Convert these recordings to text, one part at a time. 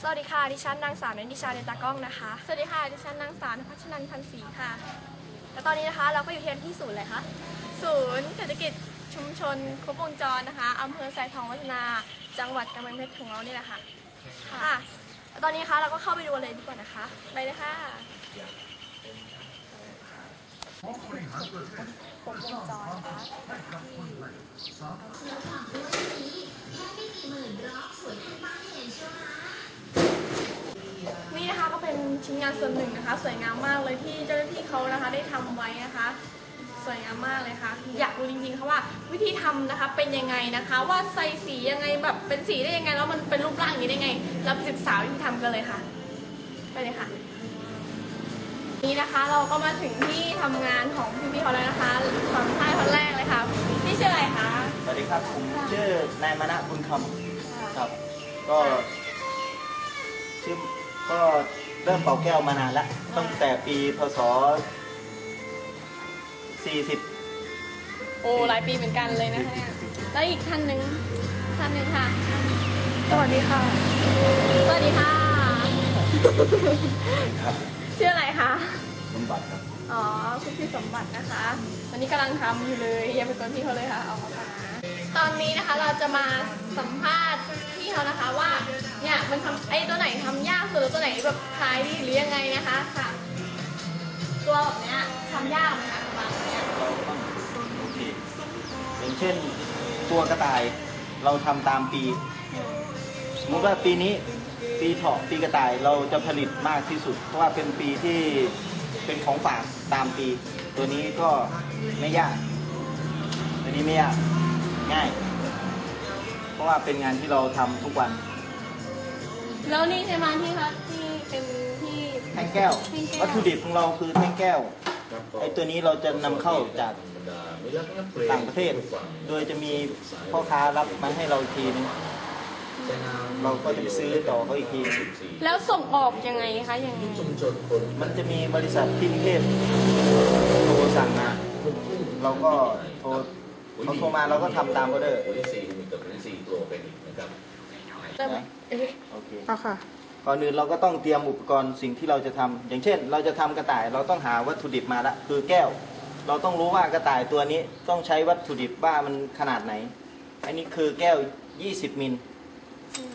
สวัสดีค่ะ ดิฉันนางสาวนันดิชาเดนตากล้องนะคะ สวัสดีค่ะ ดิฉันนางสาวนภัชนันท์พันศรีค่ะ และตอนนี้นะคะเราก็อยู่ที่ที่ศูนย์เลยค่ะ ศูนย์เศรษฐกิจชุมชนครบวงจรนะคะอำเภอสายทองวัฒนา จังหวัดกำแพงเพชรของเรานี่แหละค่ะ ค่ะและตอนนี้นะคะเราก็เข้าไปดูกันเลยดีกว่านะคะ ไปเลยค่ะนี่นะคะก็เป็นชิ้น งานส่วนหนึ่งนะคะ สวยงามมากเลยที่เจ้าหน้าที่เขานะคะได้ทำไว้นะคะ สวยงามมากเลยค่ะ อยากรู้จริงๆค่ะว่าวิธีทำนะคะเป็นยังไงนะคะ ว่าใส่สียังไงแบบเป็นสีได้ยังไงแล้วมันเป็นรูปร่างอย่างนี้ได้ไง เราไปศึกษาวิธีทำกันเลยค่ะไปเลยค่ะนี่นะคะเราก็มาถึงที่ทำงานของพี่ๆเขาแล้วนะคะสัมภาษณ์คนแรกเลยค่ะพี่ชื่ออะไรคะสวัสดีครับผมชื่อนายมณะบุญคำครับ ก็ชื่อก็ เริ่มเป่าแก้วมานานแล้วตั้งแต่ปีพศ 40 โอ้หลายปีเหมือนกันเลยนะคะเนี่ยแล้วอีกท่านหนึ่งท่านหนึ่งค่ะ สวัสดีค่ะ สวัสดีค่ะ ครับชื่ออะไรคะ สมบัติครับ อ๋อคุณพี่สมบัตินะคะ วันนี้กำลังทำอยู่เลยอย่าไปกวนพี่เขาเลยค่ะ เอาเขามาตอนนี้นะคะเราจะมาสัมภาษณ์พี่เขานะคะว่า เนี่ยมันทำไอ้ตัวไหนทำยากสุดตัวไหนแบบคลายดีหรือยังไงนะคะค่ะ ตัวแบบเนี้ยทำยากไหมคะประมาณเนี้ยองโอเคอย่างเช่นตัวกระต่ายเราทำตามปี สมมติว่าปีนี้ปีเถาะปีกระต่ายเราจะผลิตมากที่สุด เพราะว่าเป็นปีที่เป็นของฝากตามปี ตัวนี้ก็ไม่ยากตัวนี้ไม่ยากง่าย เพราะว่าเป็นงานที่เราทำทุกวัน แล้วนี่ใช่ไหมที่เขาที่เป็นที่ แท่งแก้ว แท่งแก้ว วัตถุดิบของเราคือแท่งแก้ว ไอ้ตัวนี้เราจะนำเข้าจากต่างประเทศ โดยจะมีพ่อค้ารับมาให้เราอีกทีนึงเราก็จะไปซื้อต่อเขาอีกที แล้วส่งออกยังไงคะยังไงมันจะมีบริษัทที่กรุงเทพโทรสั่งมา เราก็โทรเขาโทรมาเราก็ทำตามออเดอร์ตัวที่สี่มีกับตัวที่สี่ตัวเป็นอีกนะ ครับเริ่มเอ้ยโอเคเอาค่ะ ก่อนอื่นเราก็ต้องเตรียมอุปกรณ์สิ่งที่เราจะทำอย่างเช่น เราจะทำกระต่ายเราต้องหาวัตถุดิบมาละคือแก้ว เราต้องรู้ว่ากระต่ายตัวนี้ต้องใช้วัตถุดิบว่ามันขนาดไหน อันนี้คือแก้ว 20 มิล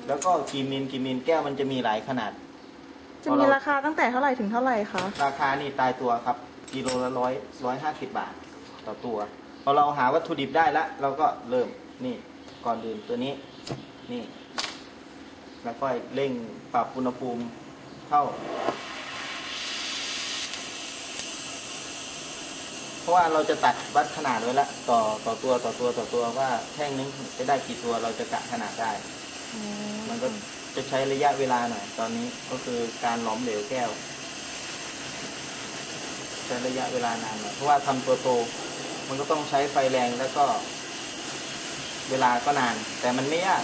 แล้วก็กี่มิลกี่มิลแก้วมันจะมีหลายขนาด จะมีราคาตั้งแต่เท่าไหร่ถึงเท่าไหร่คะราคานี่ตายตัวครับกิโลละร้อยร้อยห้าสิบบาทต่อตัวพอเราหาวัตถุดิบได้แล้วเราก็เริ่มนี่ก่อนอื่นตัวนี้ นี่ แล้วก็เร่งปรับอุณหภูมิเข้า เพราะว่าเราจะตัดวัดขนาดไว้ล้วต่อต่อตัวต่อตัวต่อตัวว่าแท่งนึงจะได้กี่ตัวเราจะกะขนาดได้ มันก็จะใช้ระยะเวลาหน่อยตอนนี้ก็คือการหลอมเหลวแก้วใช้ระยะเวลานานหน่อยเพราะว่าทำตัวโตมันก็ต้องใช้ไฟแรงแล้วก็ เวลาก็นาน แต่มันไม่ยาก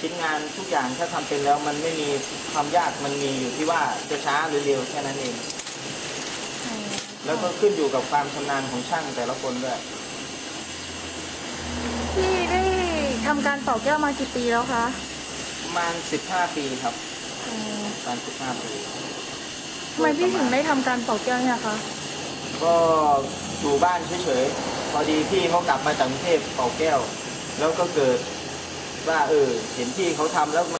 ชิ้นงานทุกอย่างถ้าทำเป็นแล้วมันไม่มีความยากมันมีอยู่ที่ว่าจะช้าหรือเร็วแค่นั้นเอง แล้วก็ขึ้นอยู่กับความชำนาญของช่างแต่ละคนด้วยพี่ได้ทำการเป่าแก้วมากี่ปีแล้วคะประมาณ15ปีครับประมาณ15ปีทำไมพี่ถึงได้ทำการเป่าแก้วเนี่ยคะก็อยู่บ้านเฉยๆพอดีพี่เขากลับมาจากกรุงเทพเป่าแก้ว แล้วก็เกิด ว่าเออเห็นพี่เขาทำแล้ว